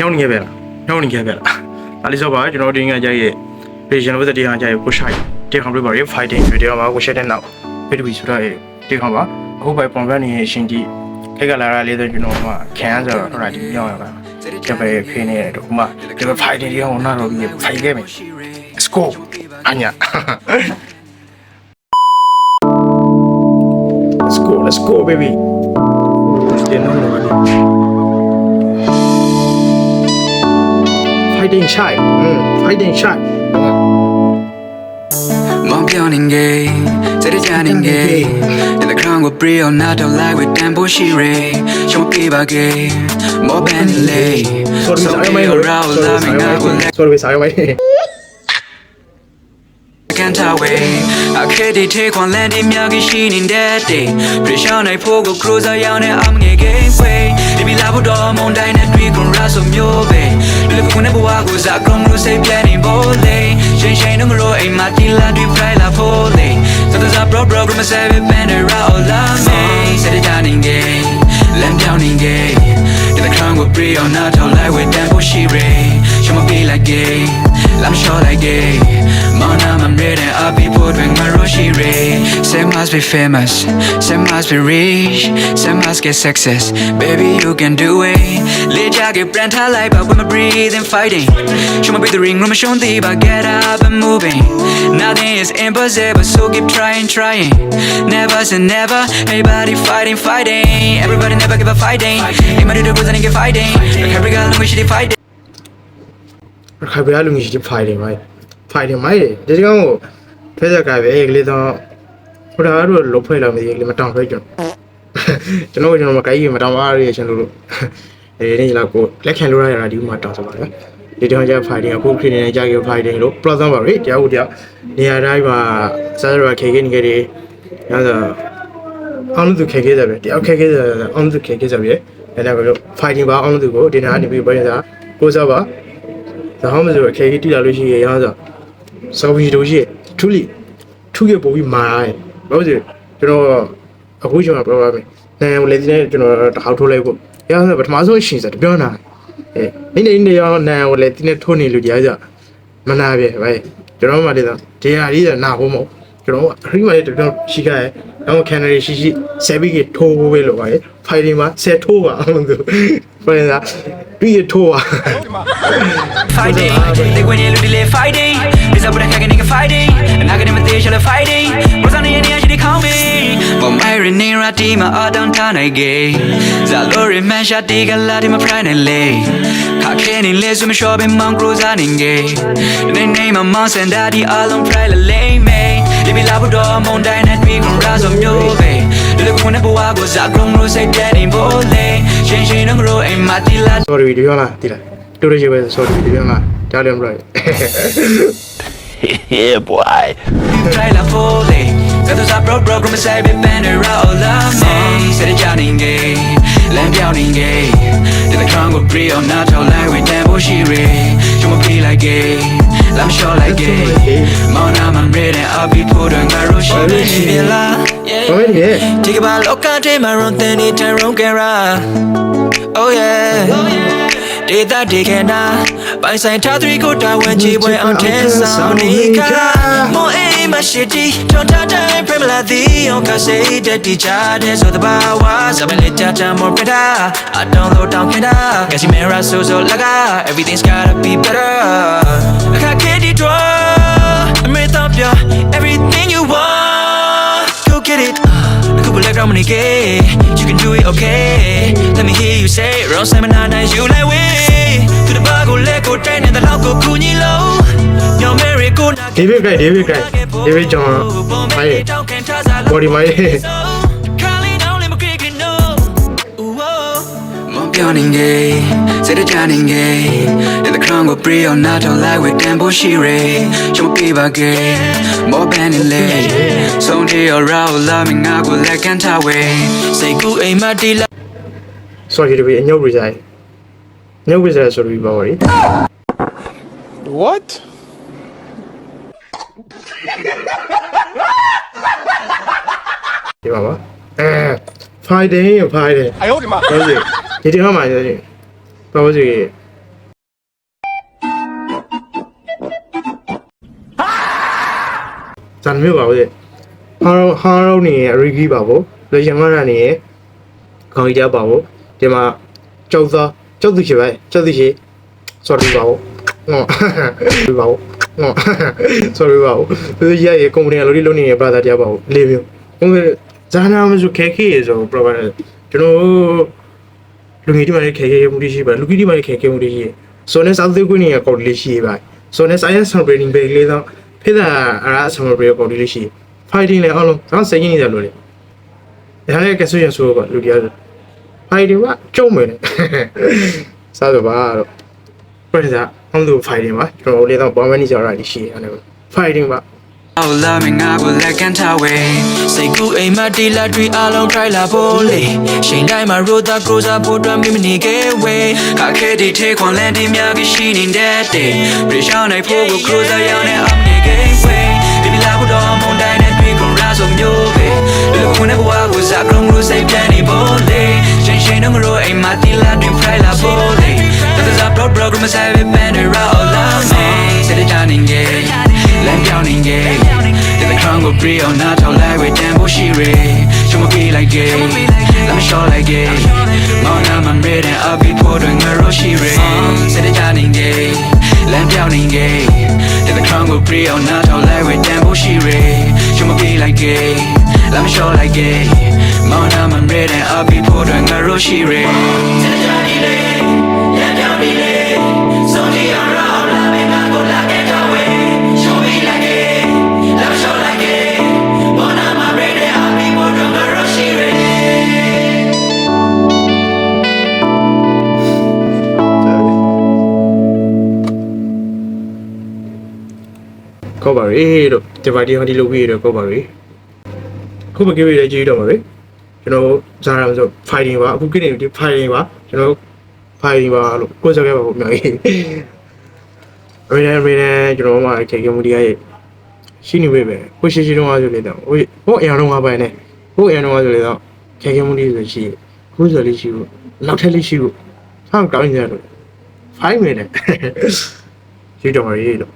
ညောင်းနေခဲ့ပဲလားညောင်းနေခဲ့ပဲလားဒါလေးဆိုပါကျွန်တော်တို့ဒီငါကြရဲ့ vision ဝတ်တဲ့ဟာကြရဲ့ push high တေခေါင်ပြပါရ fighting တွေတေခေါင်ပါကိုရှက်တဲ့နောက်ပြတူပြီးဆိုတော့တေခေါင်ပါအခုပဲ program နေရှင်ကြည့်ခက်ကလာရလေးဆိုကျွန်တော်ကခံရဆိုတော့ဟိုဒီမြောက်ရပါကျပဲခင်းနေတယ်တော့ဥမာဒီ fighting တွေဟိုနာတော့ပြီး fight ခဲ့မယ် let's go အညာ let's go let's go baby ဒီနော်နော် fighting shy ม fighting shy มองเพียวนิ่งเกยจะได้จานิ่งเกยแต่ละครั้งว่าเปรี้ยวหน้าเท่าไรเวทแดมโบชิเร่ชมปีบาเกย์มอแบนเลย sorry สายไหม sorry สายไหม sorry สายไห can't away အခဲဒီထေခွန်လန်ဒီမြောက်ကြီးရှိနေတဲ့တေပြေရှောင်းနိုင်ဖို့ကို cruise ရောက်နေ I'm gay ကိုစားကုန်လို့စိတ်ပြနေဖို့လေရှိန်ရှိန်တော့မလို့အိမ်မှာတီလာတွေပြိုင်လာဖို့လေသတ္တစာ pro program 7 banner all la me စတဲ့ကြနေငယ်လမ်းပြောင်းနေငယ်ဒီကံကို pray on not all like with them for she ray ရှမပေးလိုက်ငယ်လမ်းလျှော့လိုက်ငယ်မောင်နာ I'm reading, I'll be bored when my Roshi Ray. Say must be famous, say must be rich, say must get success. Baby, you can do it. Lay jacket, brand high light, but when I'm breathing, fighting. Show me be the ring, room, show me but get up and moving. Nothing is impossible, so keep trying, trying. Never say never, everybody fighting, fighting. Everybody never give up fighting. Everybody do good and get fighting. Like every girl, we should fighting. Every girl, we should fighting, right? ဖိုင်တယ်မိုက်ဖိုင်တယ်မိုက်ဒီကောင်ကိုဖဲဆက်ကပဲကလေးတော့ဟိုဒါကတော့လုတ်ဖွဲ့လာမသိကလေးမတောင်ဖွဲ့ကျွန်တော်ကျွန်တော်ကျွန်တော်မကိုင်းကြီးမတောင်အားရရှင်လို့အဲဒီနေ့လောက်ကိုလက်ခံလို့ရတာဒီမှာတောင်ဆိုပါလေဒီတောင်ကျဖိုင်တယ်အခုခရီးနေကြကြဖိုင်တယ်လို့ problem ပါလေတရားဦးတရားနေရာတိုင်းမှာစားရခေခေနေကြတယ်အဲဒါအောင်လို့ခေခေတယ်ပဲတရားခေခေတယ်အောင်လို့ခေခေတယ်ပဲအဲဒါကလို့ fighting ပါအောင်လို့ကိုဒီနာကနေပြီးပြောရတာကိုစားပါဒါမှမဟုတ်အခက်ကြီးတိလာလို့ရှိရင်ရအောင်ဆို စောပြီးတို့ရှိထူလီထူရပို့ပြီးမာရဲဘာလို့လဲကျွန်တော်အခုကျွန်တော်ပြောပါမယ်နိုင်လေဒီနေ့ကျွန်တော်တခါထိုးလိုက်ဖို့ရအောင်ဆိုပထမဆုံးရှင်စပြောနာအဲနေနေနေရောနိုင်လေဒီနေ့ထိုးနေလို့တရားကြမနာပဲဗဲကျွန်တော်မှလည်းဒီဟာကြီးနာဖို့မဟုတ်ကျွန်တော်ခရီးမလေးတပြောရှိခဲ့တယ်တော့ကန်နရီရှိရှိဆက်ပြီးထိုးဖို့ပဲလို့ပါလေဖိုင်ဒီမှာဆက်ထိုးပါအောင်ဆိုပြန်လာ ပြီးထိုးပါ fighting. They win you lose fighting. This up with a kicking nigga fighting. And I get him a dish of fighting. What's on the end of the call me? But my rename right team are downtown I gay. Zalori man shot dig a lot in my pride and lay. Cockney lives with me shopping mount cruise on in gay. The name of moms and daddy all on pride lay me. If you love with all moon dine and we can rise on your way. Look when the boy goes out, grown rose say daddy boy. Change in a grow and my deal. sorry ဒီပြောလားတိလားတူရရှိပဲ sorry ဒီပြောလားကြားတယ်မလို့ yeah, boy. Try la folle That was a bro bro Come say be banner all of me Say the Johnny gay Lamb Johnny gay Did the Congo brio Not all like we damn bullshit You wanna be like gay I'm sure like gay Mona I'm ready I'll be put on my roshi baby la ဘာလဲဒီ Take about look at him around then it around camera Oh yeah ဒေတာဒေခနာပိုင်ဆိုင်ထားသရီကိုတာဝန်ကြီးပွဲအောင်ထဲဆောင်နေခါမောအေးမရှိတီထွန်ထားတိုင်းပြမလာသည်အောင်ကစိတ်တက်တီချတဲ့ဆိုတဘာဝစပလက်ချာချာမောပတာအတောင်းလို့တောင်းခတာကစီမေရာဆိုဆိုလက everything's gotta be better Cool black drum in the gay You can do it okay Let me hear you say it Round seven nine nine you like way To the bar go let go train and the loud go cool ni low Your merry go ဒေးဗစ်ဂိုက်ဒေးဗစ်ဂိုက်ဒေးဗစ်ဂျွန်မိုင်း body မိုင်းပြောနေငယ်စိတ်တကြနေငယ်တဲ့ crown will pray or not on like we can push it rain you be back more than in lay someday or out love me now go like can't away say ku aim at the sorry ဒီအညုတ် resign ညုတ် resign ဆိုပြီးပါပါ what 이봐 봐. 에, 파이 팅, 파이 팅. 아, 여기 막. 여 기. 이리 가면 안 되 지. 봐보 지. င်ဘာလို့ဆိုရင်ဇန်မျိုးပါဘူးဟာရောဟာရောနေရရီဂီပါဘူးလေရမရနေရခေါင်းကြီးပါဘူးဒီမှာကျောက်သားကျောက်သူရှိပဲကျောက်သူရှိ sorry ပါဘူးဟော sorry ပါဘူးဟော sorry ပါဘူးသူရရဲ့ company လို့လုံးနေရ brother တရားပါဘူးလေးမျိုးဟိုဇာနာမဆိုခဲခဲရေဆို proper ကျွန်တော်လူငယ်ဒီမှာခဲခဲမှုရှိပါလူကြီးဒီမှာခဲခဲမှုရှိဆိုနေစောက်သေးကွင်းနေကော်လေးရှိပါဆိုနေ science training ပဲလေးတော့ ဖိတာအရာ summer break ကော်လေးရှိ fighting လည်းအောင်လုံးတော့စိတ်ကြီးနေတယ်လို့လေဒါလည်းကဆွေရဆိုတော့လူတရား fighting ကကြုံမယ်စားတော့ပါတော့ပြတာအောင်သူ fighting ပါကျွန်တော်လေးတော့ bomb manager ရရှိရတယ် fighting ပါ Oh love me ငါကိုလက်ကန်ထားဝဲစိတ်ကူအိမ်မက်တီလက်တွေအလုံး try လာဖို့လေချိန်တိုင်းမှာ road the cruiser ဖို့တွမ်းမိမနေခဲ့ဝဲခါခဲတီထဲခွန်လန်တီများကြီးရှိနေတဲ့တဲ့ပြေရှောင်းနိုင်ဖို့ကို cruiser ရောက်နေအောင်နေခဲ့ဝဲဒီမလာဖို့တော့မုန်တိုင်းနဲ့တွေ့ကုန်ရဆိုမျိုးပဲလူခွန်းနဲ့ဘဝကိုစားကြုံလို့စိတ်ပြန်နေဖို့လေချိန်ချိန်တော့ငရိုအိမ်မက်တီလက်တွေ try လာဖို့လေ There's a broad program I say it been around all of me Say the dining gate လ မ်းပြောင်းနေခဲ့ဒီမထန်ကိုပြေအောင်နားထောင်လိုက်ဝေတန်ဖို့ရှိရချမပြေးလိုက်ခဲ့လမ်းလျှော်လိုက်ခဲ့မောင်နာမမေးတဲ့အဘိဖို့တွေငါရောရှိရစိတ်တကြနေခဲ့လမ်းပြောင်းနေခဲ့ဒီမထန်ကိုပြေအောင်နားထောင်လိုက်ဝေတန်ဖို့ရှိရချမပြေးလိုက်ခဲ့လမ်းလျှော်လိုက်ခဲ့ ကောက်ပါရေတို့ဒီဗိုက်ဒီဟောဒီလုပ်ပြီးတော့ကောက်ပါရေခုမကြည့်ရတဲ့ကြည့်တော့ပါရေကျွန်တော်ဇာရမဆို fighting ပါအခုကိနေဒီ fighting ပါကျွန်တော် fighting ပါလို့ကိုယ်စကားပါဖို့အများကြီးအမေနဲ့အမေနဲ့ကျွန်တော်မှခေခေမှုတရားရဲ့ရှိနေပြီပဲကိုရှိရှိတော့ဆိုလေတော့ဟိုဟိုအရင်တော့ပါပဲနဲ့ဟိုအရင်တော့ဆိုလေတော့ခေခေမှုတရားဆိုရှိခုဆိုလေးရှိဖို့နောက်ထပ်လေးရှိဖို့ဆောင်းကောင်းကြတယ်ဖိုင်းနေတယ်ရှိတော့ရေတော့